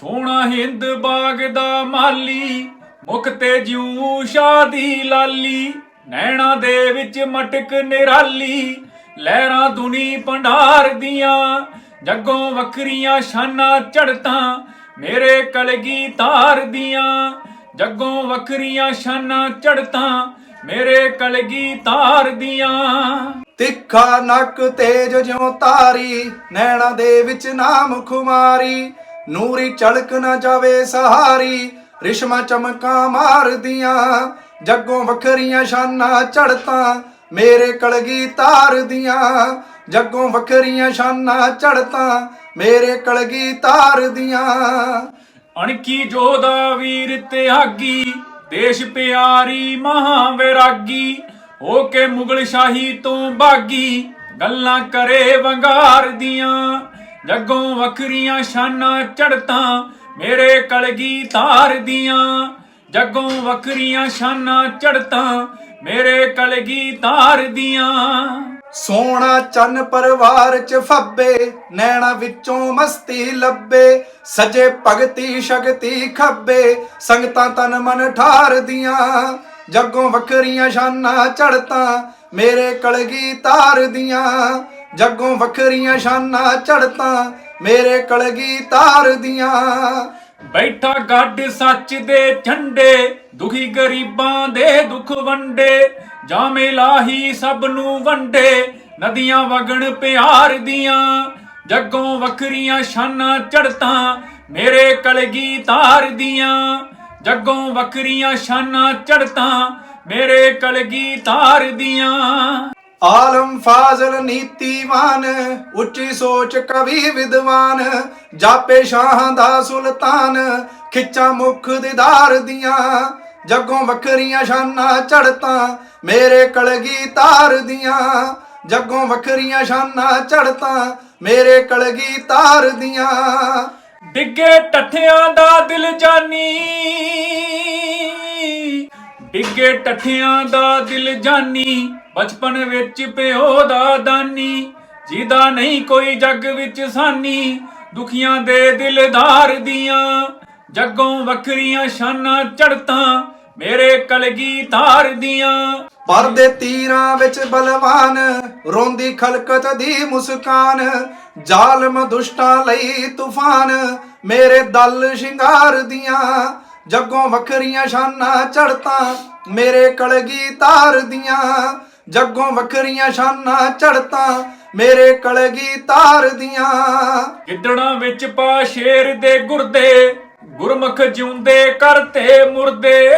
ਸੋਹਣਾ ਹਿੰਦ ਬਾਗ ਦਾ ਮਾਲੀ, ਮੁਖ ਤੇ ਜਿਉ ਸ਼ਾਦੀ ਲਾਲੀ। ਨੈਣਾ ਦੇ ਵਿੱਚ ਮਟਕ ਨਿਰਾਲੀ, ਲਹਿਰਾਂ ਦੁਨੀ ਭੰਡਾਰ ਦੀਆਂ। ਜੱਗੋਂ ਵੱਖਰੀਆਂ ਸ਼ਾਨਾਂ ਚੜਤਾਂ ਮੇਰੇ ਕਲਗੀ ਤਾਰ ਦੀਆਂ। ਜੱਗੋਂ ਵੱਖਰੀਆਂ ਸ਼ਾਨਾਂ ਚੜਤਾਂ ਮੇਰੇ ਕਲਗੀ ਤਾਰ ਦੀਆਂ। ਤਿੱਖਾ ਨੱਕ ਤੇਜ ਜਿਉ ਤਾਰੀ, ਨੈਣਾ ਦੇ ਵਿੱਚ ਨਾਮ ਖੁਮਾਰੀ। ਨੂਰੀ ਚਲਕ ਨਾ ਜਾਵੇ ਸਹਾਰੀ, ਰਿਸ਼ਮਾ ਚਮਕਾਂ ਮਾਰਦੀਆਂ, ਜੱਗੋਂ ਵੱਖਰੀਆਂ ਸ਼ਾਨਾਂ ਚੜਤਾਂ ਮੇਰੇ ਕਲਗੀ ਤਾਰ ਜੱਗੋਂ ਵੱਖਰੀਆਂ ਸ਼ਾਨਾਂ ਚੜਤਾਂ ਮੇਰੇ ਕਲਗੀ ਤਾਰ ਦੀਆਂ ਅਣਕੀ ਜੋਦਾ ਵੀਰ ਤਿਆਗੀ ਦੇਸ਼ ਪਿਆਰੀ ਮਹਾ ਵਿਰਾਗੀ ਹੋ ਕੇ ਮੁਗਲ ਸ਼ਾਹੀ ਤੋਂ ਬਾਗੀ, ਗੱਲਾਂ ਕਰੇ ਵੰਗਾਰ ਦੀਆਂ। ਜੱਗੋਂ ਵੱਖਰੀਆਂ ਸ਼ਾਨਾਂ, ਚੜਤਾਂ ਮੇਰੇ ਕਲਗੀ ਤਾਰ ਦੀਆਂ। ਜੱਗੋਂ ਵੱਖਰੀਆਂ ਸ਼ਾਨਾਂ, ਚੜਤਾਂ ਮੇਰੇ ਕਲਗੀ ਤਾਰ ਦੀਆਂ। ਸੋਹਣਾ ਚੰਨ ਪਰਿਵਾਰ ਚ ਫੱਬੇ, ਨੈਣਾ ਵਿੱਚੋਂ ਮਸਤੀ ਲੱਭੇ। ਸਜੇ ਭਗਤੀ ਸ਼ਕਤੀ ਖੱਬੇ, ਸੰਗਤਾਂ ਤਨ ਮਨ ਠਾਰਦੀਆਂ ਜੱਗੋਂ ਵੱਖਰੀਆਂ ਸ਼ਾਨਾਂ, ਚੜਤਾਂ ਮੇਰੇ ਕਲਗੀ ਤਾਰ ਦੀਆਂ। ਜੱਗੋਂ ਵੱਖਰੀਆਂ ਸ਼ਾਨਾਂ ਚੜਤਾਂ ਮੇਰੇ ਕਲਗੀ ਤਾਰ ਦੀਆਂ। ਬੈਠਾ ਗੱਡ ਸੱਚ ਦੇ ਝੰਡੇ, ਦੁਖੀ ਗਰੀਬਾਂ ਦੇ ਦੁੱਖ ਵੰਡੇ ਜਾਮੇ ਲਾਹੀ ਸਭ ਨੂੰ ਵੰਡੇ, ਨਦੀਆਂ ਵਗਣ ਪਿਆਰ ਦੀਆਂ। ਜੱਗੋਂ ਵੱਖਰੀਆਂ ਸ਼ਾਨਾਂ ਚੜਤਾਂ ਮੇਰੇ ਕਲਗੀ ਤਾਰ ਦੀਆਂ। ਜੱਗੋਂ ਵੱਖਰੀਆਂ ਸ਼ਾਨਾਂ ਚੜਤਾਂ ਮੇਰੇ ਕਲਗੀ ਤਾਰ ਦੀਆਂ। ਆਲਮ ਫਾਜ਼ਲ ਨੀਤੀਵਾਨ, ਉੱਚੀ ਸੋਚ ਕਵੀ ਵਿਦਵਾਨ, ਜਾਪੇ ਸ਼ਾਹਾਂ ਦਾ ਸੁਲਤਾਨ, ਖਿੱਚਾਂ ਮੁਖ ਦਿਦਾਰ ਦੀਆਂ, ਜੱਗੋਂ ਵੱਖਰੀਆਂ ਸ਼ਾਨਾਂ ਚੜਤਾਂ ਮੇਰੇ ਕਲਗੀ ਤਾਰ ਦੀਆਂ, ਜੱਗੋਂ ਵੱਖਰੀਆਂ ਸ਼ਾਨਾਂ ਚੜਤਾਂ ਮੇਰੇ ਕਲਗੀ ਤਾਰ ਦੀਆਂ। ਡਿੱਗੇ ਟੱਠਿਆਂ ਦਾ ਦਿਲ ਜਾਨੀ ਡਿੱਗੇ ਟੱਠਿਆਂ ਦਾ ਦਿਲ ਜਾਨੀ, ਬਚਪਨ ਵਿੱਚ ਪਿਓ ਦਾ ਦਾਨੀ, ਜਿਹਦਾ ਨਹੀਂ ਕੋਈ ਜੱਗ ਵਿੱਚ ਸਾਨੀ, ਦੁਖੀਆਂ ਦੇ ਦਿਲਦਾਰ ਦੀਆਂ, ਜੱਗੋਂ ਵੱਖਰੀਆਂ ਸ਼ਾਨਾਂ ਚੜਤਾਂ ਮੇਰੇ ਕਲਗੀ ਤਾਰ ਦੀਆਂ। ਪਰਦੇ ਤੀਰਾਂ ਵਿੱਚ ਬਲਵਾਨ, ਰੋਂਦੀ ਖਲਕਤ ਦੀ ਮੁਸਕਾਨ, ਜ਼ਾਲਮ ਦੁਸ਼ਟਾਂ ਲਈ ਤੂਫਾਨ, ਮੇਰੇ ਦਲ ਸ਼ਿੰਗਾਰ ਦੀਆਂ ਜੱਗੋਂ ਵੱਖਰੀਆਂ ਸ਼ਾਨਾਂ ਚੜਤਾਂ ਮੇਰੇ ਕਲਗੀ ਤਾਰ ਦੀਆਂ। ਜੱਗੋਂ ਵੱਖਰੀਆਂ ਸ਼ਾਨਾਂ ਚੜਤਾਂ ਮੇਰੇ ਕਲਗੀ ਤਾਰ ਦੀਆਂ। ਗਿੱਦੜਾਂ ਵਿੱਚ ਪਾ ਸ਼ੇਰ ਦੇ ਗੁਰਦੇ, ਗੁਰਮੁਖ ਜਿਉਂਦੇ ਕਰਤੇ ਮੁਰਦੇ।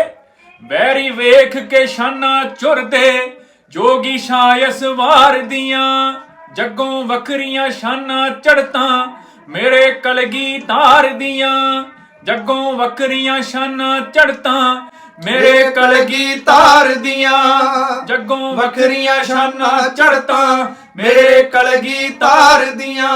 ਬੈਰੀ ਵੇਖ ਕੇ ਸ਼ਾਨਾਂ ਚੁਰਦੇ, ਜੋਗੀ ਸ਼ਾਇਸ ਵਾਰ ਦੀਆਂ। ਜੱਗੋਂ ਵੱਖਰੀਆਂ ਸ਼ਾਨਾਂ ਚੜਤਾਂ ਮੇਰੇ ਕਲਗੀ ਤਾਰ ਦੀਆਂ। ਜੱਗੋਂ ਵੱਖਰੀਆਂ ਸ਼ਾਨਾਂ ਚੜਤਾਂ ਮੇਰੇ ਕਲਗੀ ਤਾਰ ਦੀਆਂ। ਜੱਗੋਂ ਵੱਖਰੀਆਂ ਸ਼ਾਨਾਂ ਚੜਤਾਂ ਮੇਰੇ ਕਲਗੀ ਤਾਰ ਦੀਆਂ।